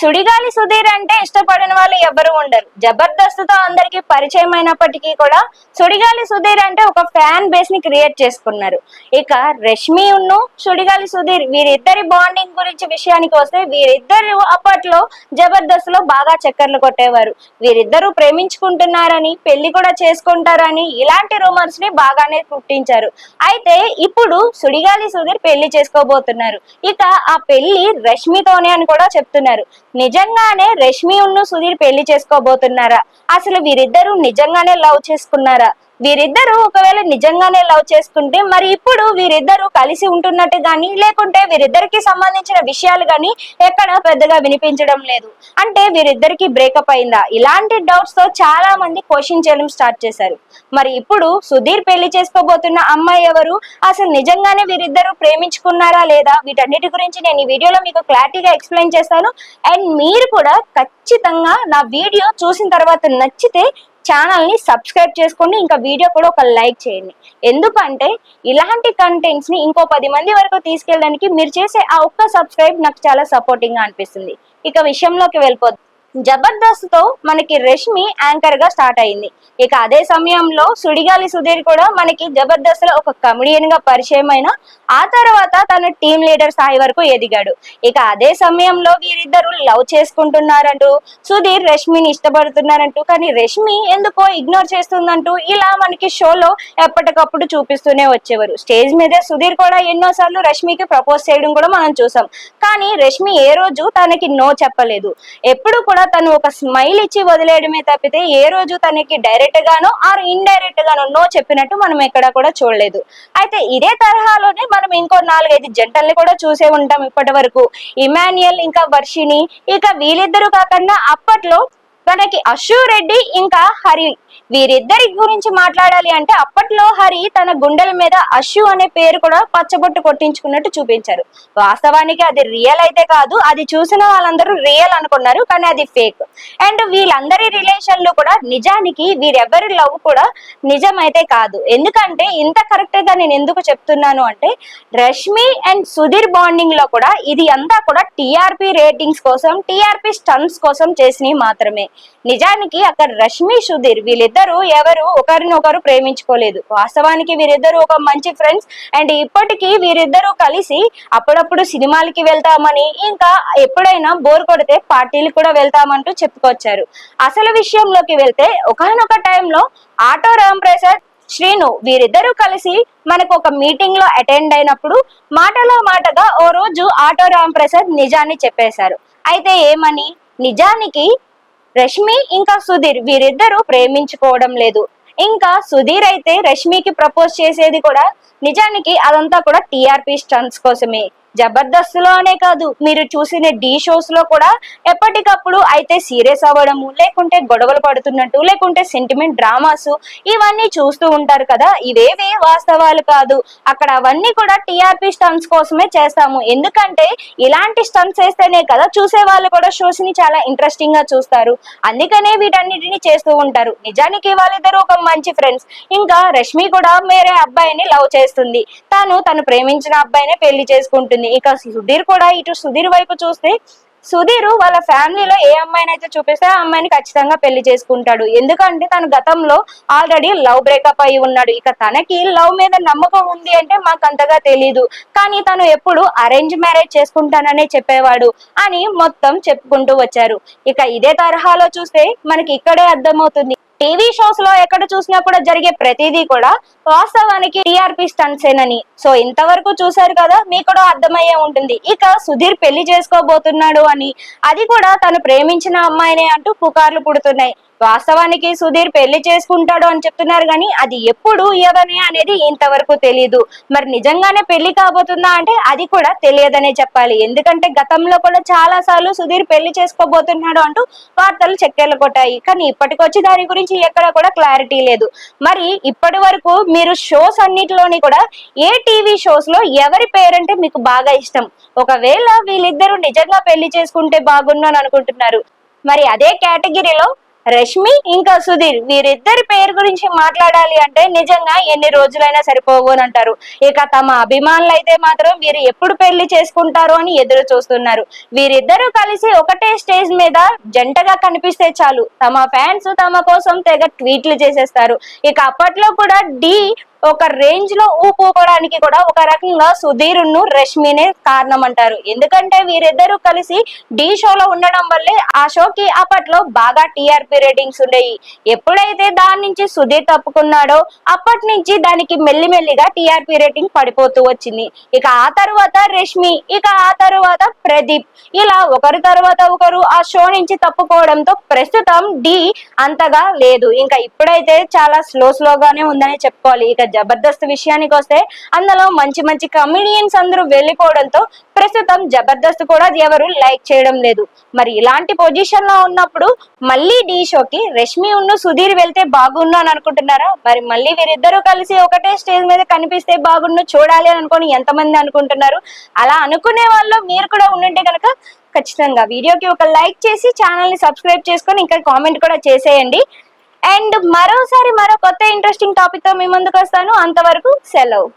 సుడిగాలి సుధీర్ అంటే ఇష్టపడిన వాళ్ళు ఎవరు ఉండరు. జబర్దస్త్తో అందరికి పరిచయం అయినప్పటికీ కూడా సుడిగాలి సుధీర్ అంటే ఒక ఫ్యాన్ బేస్ని క్రియేట్ చేసుకున్నారు. ఇక రష్మి ఉన్ను సుడిగాలి సుధీర్ వీరిద్దరి బాండింగ్ గురించి విషయానికి వస్తే వీరిద్దరు అప్పట్లో జబర్దస్త్లో బాగా చక్కర్లు కొట్టేవారు. వీరిద్దరూ ప్రేమించుకుంటున్నారని పెళ్ళి కూడా చేసుకుంటారని ఇలాంటి రూమర్స్ని బాగానే పుట్టించారు. అయితే ఇప్పుడు సుడిగాలి సుధీర్ పెళ్ళి చేసుకోబోతున్నారు. ఇక ఆ పెళ్ళి రష్మితోనే అని కూడా చెప్తున్నారు. నిజంగానే రష్మి ఉన్ను సుధీర్ పెళ్ళి చేసుకోబోతున్నారా? అసలు వీరిద్దరూ నిజంగానే లవ్ చేసుకున్నారా? వీరిద్దరూ ఒకవేళ నిజంగానే లవ్ చేసుకుంటే మరి ఇప్పుడు వీరిద్దరూ కలిసి ఉంటున్నట్టు గాని లేకుంటే వీరిద్దరికి సంబంధించిన విషయాలు గాని ఎక్కడ పెద్దగా వినిపించడం లేదు. అంటే వీరిద్దరికి బ్రేకప్ అయిందా? ఇలాంటి డౌట్స్తో చాలా మంది క్వశ్చన్ చేయడం స్టార్ట్ చేశారు. మరి ఇప్పుడు సుధీర్ పెళ్ళి చేసుకోబోతున్న అమ్మాయి ఎవరు? అసలు నిజంగానే వీరిద్దరూ ప్రేమించుకున్నారా లేదా? వీటన్నిటి గురించి నేను ఈ వీడియోలో మీకు క్లారిటీగా ఎక్స్ప్లెయిన్ చేస్తాను. అండ్ మీరు కూడా ఖచ్చితంగా నా వీడియో చూసిన తర్వాత నచ్చితే ఛానల్ని సబ్స్క్రైబ్ చేసుకోండి ఇంకా వీడియో కూడా ఒక లైక్ చేయండి. ఎందుకంటే ఇలాంటి కంటెంట్స్ని ఇంకో పది మంది వరకు తీసుకెళ్ళడానికి మీరు చేసే ఆ ఒక్క సబ్స్క్రైబ్ నాకు చాలా సపోర్టింగ్గా అనిపిస్తుంది. ఇక విషయంలోకి వెళ్ళిపోద్ది జబర్దస్త్తో మనకి రష్మి యాంకర్గా స్టార్ట్ అయింది. ఇక అదే సమయంలో సుడిగాలి సుధీర్ కూడా మనకి జబర్దస్త్లో ఒక కమెడియన్గా పరిచయం అయిన ఆ తర్వాత తను టీమ్ లీడర్ స్థాయి వరకు ఎదిగాడు. ఇక అదే సమయంలో వీరిద్దరు లవ్ చేసుకుంటున్నారంటూ సుధీర్ రష్మిని ఇష్టపడుతున్నారంటూ కానీ రష్మి ఎందుకో ఇగ్నోర్ చేస్తుందంటూ ఇలా మనకి షోలో ఎప్పటికప్పుడు చూపిస్తూనే వచ్చేవారు. స్టేజ్ మీదే సుధీర్ కూడా ఎన్నో సార్లు రష్మికి ప్రపోజ్ చేయడం కూడా మనం చూసాం. కానీ రష్మి ఏ రోజు తనకి నో చెప్పలేదు. ఎప్పుడు కూడా తను ఒక స్మైల్ ఇచ్చి వదిలేయడమే తప్పితే ఏ రోజు తనకి డైరెక్ట్ గానో ఆర్ ఇండైరెక్ట్ గానో నో చెప్పినట్టు మనం ఎక్కడ కూడా చూడలేదు. అయితే ఇదే తరహాలోనే మనం ఇంకో నాలుగైదు జంటల్ని కూడా చూసే ఉంటాం ఇప్పటి వరకు ఇమాన్యుయల్ ఇంకా వర్షిని ఇక వీళ్ళిద్దరూ కాకుండా అప్పట్లో మనకి అశు రెడ్డి ఇంకా హరి వీరిద్దరి గురించి మాట్లాడాలి అంటే అప్పట్లో హరి తన గుండెల మీద అశు అనే పేరు కూడా పచ్చబొట్టు కొట్టించుకున్నట్టు చూపించారు. వాస్తవానికి అది రియల్ అయితే కాదు అది చూసిన వాళ్ళందరూ రియల్ అనుకున్నారు కానీ అది ఫేక్ అండ్ వీళ్ళందరి రిలేషన్లు కూడా నిజానికి వీరెవరి లవ్ కూడా నిజమైతే కాదు. ఎందుకంటే ఇంత కరెక్ట్గా నేను ఎందుకు చెప్తున్నాను అంటే రష్మి అండ్ సుధీర్ బాండింగ్లో కూడా ఇది అంతా కూడా టిఆర్పి రేటింగ్స్ కోసం టిఆర్పి స్టన్స్ కోసం చేసినవి మాత్రమే. నిజానికి అక్కడ రష్మి సుధీర్ వీళ్ళు వీళ్ళిద్దరూ ఎవరు ఒకరినొకరు ప్రేమించుకోలేదు. వాస్తవానికి వీరిద్దరు ఒక మంచి ఫ్రెండ్స్ అండ్ ఇప్పటికీ వీరిద్దరూ కలిసి అప్పుడప్పుడు సినిమాలకి వెళ్తామని ఇంకా ఎప్పుడైనా బోర్ కొడితే పార్టీలు కూడా వెళ్తామంటూ చెప్పుకొచ్చారు. అసలు విషయంలోకి వెళ్తే ఒకనొక టైంలో ఆటో రామ్ ప్రసాద్ శ్రీను వీరిద్దరూ కలిసి మనకు ఒక మీటింగ్లో అటెండ్ అయినప్పుడు మాటలో మాటగా ఓ రోజు ఆటో రామ్ ప్రసాద్ నిజాన్ని చెప్పేశారు. అయితే ఏమని? నిజానికి రష్మి ఇంకా సుధీర్ వీరిద్దరూ ప్రేమించుకోవడం లేదు. ఇంకా సుధీర్ అయితే రష్మికి ప్రపోజ్ చేసేది కూడా నిజానికి అదంతా కూడా టిఆర్పి స్టన్స్ కోసమే. జబర్దస్త్లోనే కాదు మీరు చూసిన ఢీ షోస్లో కూడా ఎప్పటికప్పుడు అయితే సీరియస్ అవ్వడము లేకుంటే గొడవలు పడుతున్నట్టు లేకుంటే సెంటిమెంట్ డ్రామాస్ ఇవన్నీ చూస్తూ ఉంటారు కదా. ఇవేవే వాస్తవాలు కాదు. అక్కడ అవన్నీ కూడా టిఆర్పి స్టన్స్ కోసమే చేస్తాము. ఎందుకంటే ఇలాంటి స్టన్స్ వేస్తేనే కదా చూసే వాళ్ళు కూడా షోస్ని చాలా ఇంట్రెస్టింగ్గా చూస్తారు. అందుకనే వీటన్నిటిని చేస్తూ ఉంటారు. నిజానికి వాళ్ళిద్దరు ఒక మంచి ఫ్రెండ్స్ ఇంకా రష్మి కూడా వేరే అబ్బాయిని లవ్ చేస్తుంది. తాను తను ప్రేమించిన అబ్బాయినే పెళ్ళి చేసుకుంటుంది. ఇక సుధీర్ కూడా ఇటు సుధీర్ వైపు చూస్తే సుధీర్ వాళ్ళ ఫ్యామిలీలో ఏ అమ్మాయిని అయితే చూపిస్తే ఆ అమ్మాయిని ఖచ్చితంగా పెళ్ళి చేసుకుంటాడు. ఎందుకంటే తను గతంలో ఆల్రెడీ లవ్ బ్రేకప్ అయి ఉన్నాడు. ఇక తనకి లవ్ మీద నమ్మకం ఉంది అంటే మాకు అంతగా తెలీదు. కానీ తను ఎప్పుడు అరేంజ్ మ్యారేజ్ చేసుకుంటాననే చెప్పేవాడు అని మొత్తం చెప్పుకుంటూ వచ్చారు. ఇక ఇదే తరహాలో చూస్తే మనకి ఇక్కడే అర్థమవుతుంది. టీవీ షోస్లో ఎక్కడ చూసినా కూడా జరిగే ప్రతిదీ కూడా వాస్తవానికి టీఆర్పీ స్టంట్స్ సో ఇంతవరకు చూసారు కదా మీకు కూడా అర్థమయ్యే ఉంటుంది. ఇక సుధీర్ పెళ్ళి చేసుకోబోతున్నాడు అని. అది కూడా తను ప్రేమించిన అమ్మాయినే అంటూ పుకార్లు పుడుతున్నాయి. వాస్తవానికి సుధీర్ పెళ్ళి చేసుకుంటాడు అని చెప్తున్నారు కానీ అది ఎప్పుడు ఎవరిని అనేది ఇంతవరకు తెలియదు మరి నిజంగానే పెళ్ళి కాబోతుందా అంటే అది కూడా తెలియదనే చెప్పాలి. ఎందుకంటే గతంలో కూడా చాలా సార్లు సుధీర్ పెళ్ళి చేసుకోబోతున్నాడు అంటూ వార్తలు చక్కెర్లు కొట్టాయి. కానీ ఇప్పటికొచ్చి దాని గురించి ఎక్కడ కూడా క్లారిటీ లేదు. మరి ఇప్పటి వరకు మీరు షోస్ అన్నిటిలోని కూడా ఏ టీవీ షోస్లో ఎవరి పేరంటే మీకు బాగా ఇష్టం? ఒకవేళ వీళ్ళిద్దరూ నిజంగా పెళ్ళి చేసుకుంటే బాగున్నాను అనుకుంటున్నారు. మరి అదే కేటగిరీలో రష్మి ఇంకా సుధీర్ వీరిద్దరి పేరు గురించి మాట్లాడాలి అంటే నిజంగా ఎన్ని రోజులైనా సరిపోవు అని అంటారు. ఇక తమ అభిమానులు అయితే మాత్రం వీరు ఎప్పుడు పెళ్ళి చేసుకుంటారు అని ఎదురు చూస్తున్నారు. వీరిద్దరూ కలిసి ఒకటే స్టేజ్ మీద జంటగా కనిపిస్తే చాలు. తమ ఫ్యాన్స్ తమ కోసం తెగ ట్వీట్లు చేసేస్తారు. ఇక అప్పట్లో కూడా డి ఒక రేంజ్లో ఊపుకోవడానికి కూడా ఒక రకంగా సుధీర్ను రష్మినే కారణం అంటారు ఎందుకంటే వీరిద్దరూ కలిసి ఢీ షోలో ఉండడం వల్లే ఆ షోకి అప్పట్లో బాగా టీఆర్పీ రేటింగ్స్ ఉండేవి ఎప్పుడైతే దాని నుంచి సుధీర్ తప్పుకున్నాడో అప్పటి నుంచి దానికి మెల్లిమెల్లిగా టీఆర్పీ రేటింగ్ పడిపోతూ వచ్చింది. ఇక ఆ తర్వాత రష్మి ఇక ఆ తర్వాత ప్రదీప్. ఇలా ఒకరి తర్వాత ఒకరు ఆ షో నుంచి తప్పుకోవడంతో ప్రస్తుతం డి అంతగా లేదు. ఇంకా ఇప్పుడైతే చాలా స్లో స్లోగానే ఉందని చెప్పుకోవాలి. ఇక జబర్దస్త్ విషయానికి వస్తే అందులో మంచి మంచి కమిడియన్స్ అందరూ వెళ్ళిపోవడంతో ప్రస్తుతం జబర్దస్త్ కూడా ఎవరు లైక్ చేయడం లేదు. మరి ఇలాంటి పొజిషన్లో ఉన్నప్పుడు మళ్ళీ డి షోకి రష్మి ఉన్ను సుధీర్ వెళ్తే బాగుండు అని అనుకుంటున్నారా? మరి మళ్ళీ వీరిద్దరూ కలిసి ఒకటే స్టేజ్ మీద కనిపిస్తే బాగుండు చూడాలి అని అనుకుని ఎంతమంది అనుకుంటున్నారు? అలా అనుకునే వాళ్ళు మీరు కూడా ఉండుంటే కనుక ఖచ్చితంగా వీడియోకి ఒక లైక్ చేసి ఛానల్ని సబ్స్క్రైబ్ చేసుకొని ఇంకా కామెంట్ కూడా చేసేయండి. అండ్ మరోసారి మరో కొత్త ఇంట్రెస్టింగ్ టాపిక్తో మీ ముందుకు వస్తాను. అంతవరకు సెలవు.